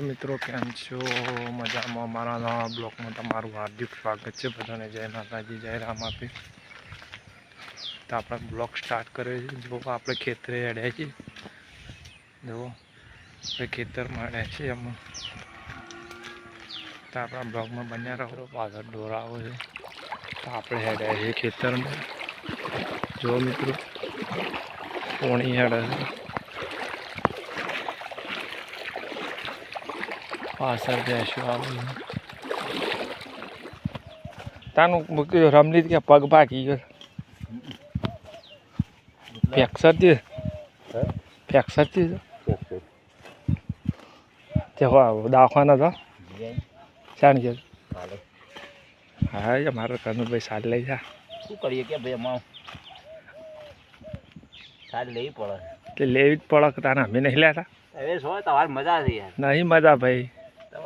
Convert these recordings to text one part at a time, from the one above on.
મિત્રો, કેમ છો? મજામાં? અમારા નવા બ્લોકમાં તમારું હાર્દિક સ્વાગત છે. બધાને જય માતાજી, જય રામ આપી. તો આપણે બ્લોક સ્ટાર્ટ કર્યો છે. જો આપણે ખેતરે અડ્યા છીએ. જો આપણે ખેતરમાં અડ્યા છીએ એમાં. તો આપણા બ્લોગમાં બન્યા રહો. પાછળ દોરાવો છે. તો આપણે હેડ્યા છીએ ખેતરમાં. જો મિત્રો, પોણી હેડે છે. પાછળ બેસ્યું આવું તાનું મૂક્યું રમલી કે પગ ભાગી ગયો. ફ્રેક્ચર થયું. ફ્રેક્ચર થયું. તે હો દવાખાના તો? ચાણ ગયો. હા એ મારો કનુભાઈ સાલ લઈ જા. શું કરીએ કે ભાઈ એમાં સારી લેવી પડે. એટલે લેવી જ પડે કે તાને અમે નહીં લેતા? હવે શું તમારે મજા છે યાર. નહીં મજા ભાઈ.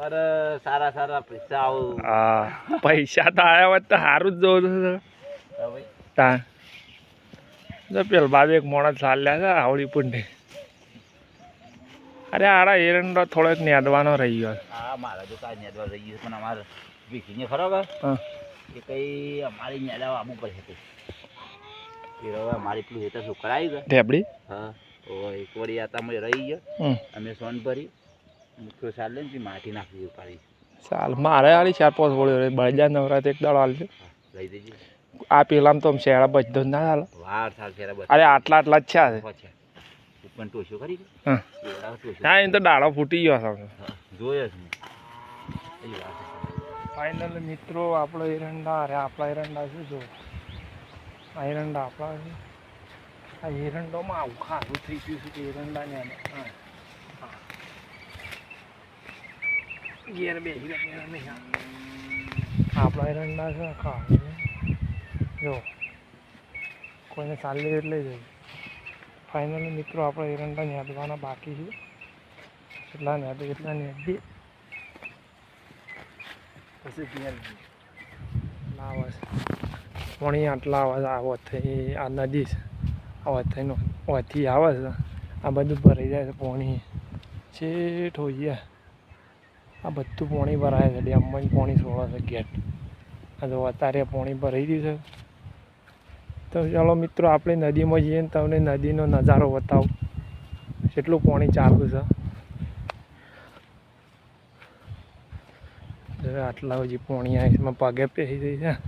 તમારે સારા સારા પૈસા આવું. હા પૈસા તો આવ્યા હોત તો સારું જ જોવું હવે તા જો પેલ બાજુ એક મોણસ ચાલ્યા છે આવડી પૂંડી અરે આડા એરંડો થોડોક નેદવાનો રહી ગયો હા મારા તો કાંઈ નેદવા રહી ગયું પણ અમારે વીખીને ખરાબર હા. એ કંઈ અમારી નેદાવા આવવું પડશે કંઈ. મારી અમારી પેલું હેતર શું કરાવી ગયા. ઢેબડી? હા. એક વળી આતામાં રહી ગયો. અમે સોન ભરી મુખ્ય સાલ લઈને માટી નાખી ઉપાડી ચાલ મારે આલી ચાર પાંચ વળી. બળજા નવરાત એક દાડો આલજો. લઈ દેજે. આ પેલામાં તો શેડા બચતો ના વાર સાલ અરે આટલા આટલા જ છે ઉપર ટોસ્યો કરી હા. તો દાડો ફૂટી ગયો હા, જોયો છે. ફાઇનલ મિત્રો આપણો એરંડા અરે આપણા એરંડા શું જો આ એરંડા આપણા છે. આ એરંડોમાં આવું ખાધું થઈ ગયું છે કે એરંડાને હા હા. ઘેર. આપણા એરંડા છે જો કોઈને ચાલે એટલે જ ફાઇનલી મિત્રો આપણે એરંડા નેદવાના બાકી છે એટલા નેદે એટલા નેદી પછી ઘેર લાવે છે પાણી આટલા આવે આ વથી આ નદી છે આ વથીનો વથી આવે આ બધું ભરાઈ જાય છે પાણી છેઠ ગયા આ બધું પાણી ભરાય છે. ડેમમાં પાણી છોડે છે ગેટ. આ તો અત્યારે પાણી ભરાઈ ગયું છે. તો ચાલો મિત્રો, આપણે નદીમાં જઈએ ને તમને નદીનો નજારો બતાવું. કેટલું પાણી ચાલુ છે. આટલા હજી પોણી આઈસમાં પગે પહેરી જાય છે.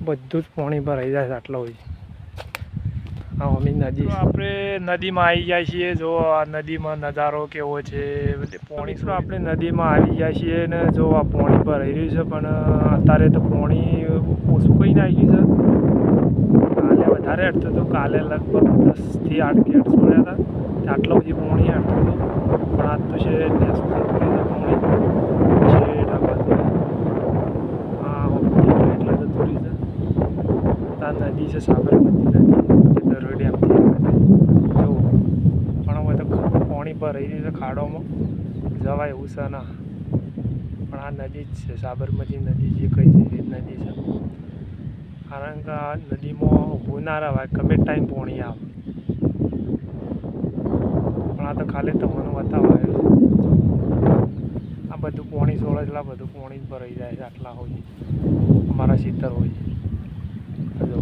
બધું જ પાણી ભરાઈ જાય છે આટલા હજી. અમી નદી આપણે નદીમાં આવી જાય છીએ. જો આ નદીમાં નજારો કેવો છે બધી પાણી શું આપણે નદીમાં આવી જાય છીએ ને જો આ પોણી પર રહી રહ્યું છે પણ અત્યારે તો પોણી ઓછું કઈ નાખ્યું છે. કાલે વધારે અડતું હતું. કાલે લગભગ દસથી આઠ ગેટ છોડ્યા હતા. આટલો બધી પોણી અડતું હતું. પણ આજ તો છે પાણી છે. એટલે જતું રહ્યું છે. આ નદી છે સાબરમતી નદી જે દરોઈ ડેમથી આવે છે જો પણ હવે તો પાણી રહ્યું છે ખાડોમાં. જવાય એવું છે ના પણ આ નદી જ છે, સાબરમતી નદી જે કઈ છે એ નદી છે. કારણ કે આ નદીમાં ઊભું ના રહેવાય ગમે ટાઈમ પોણી આવે. પણ આ તો ખાલી તમને છે આ બધું પોણી સોળ એટલા બધું પોણી જ ભરાઈ જાય છે, આટલા હોય. અમારા સીતર હોય. જો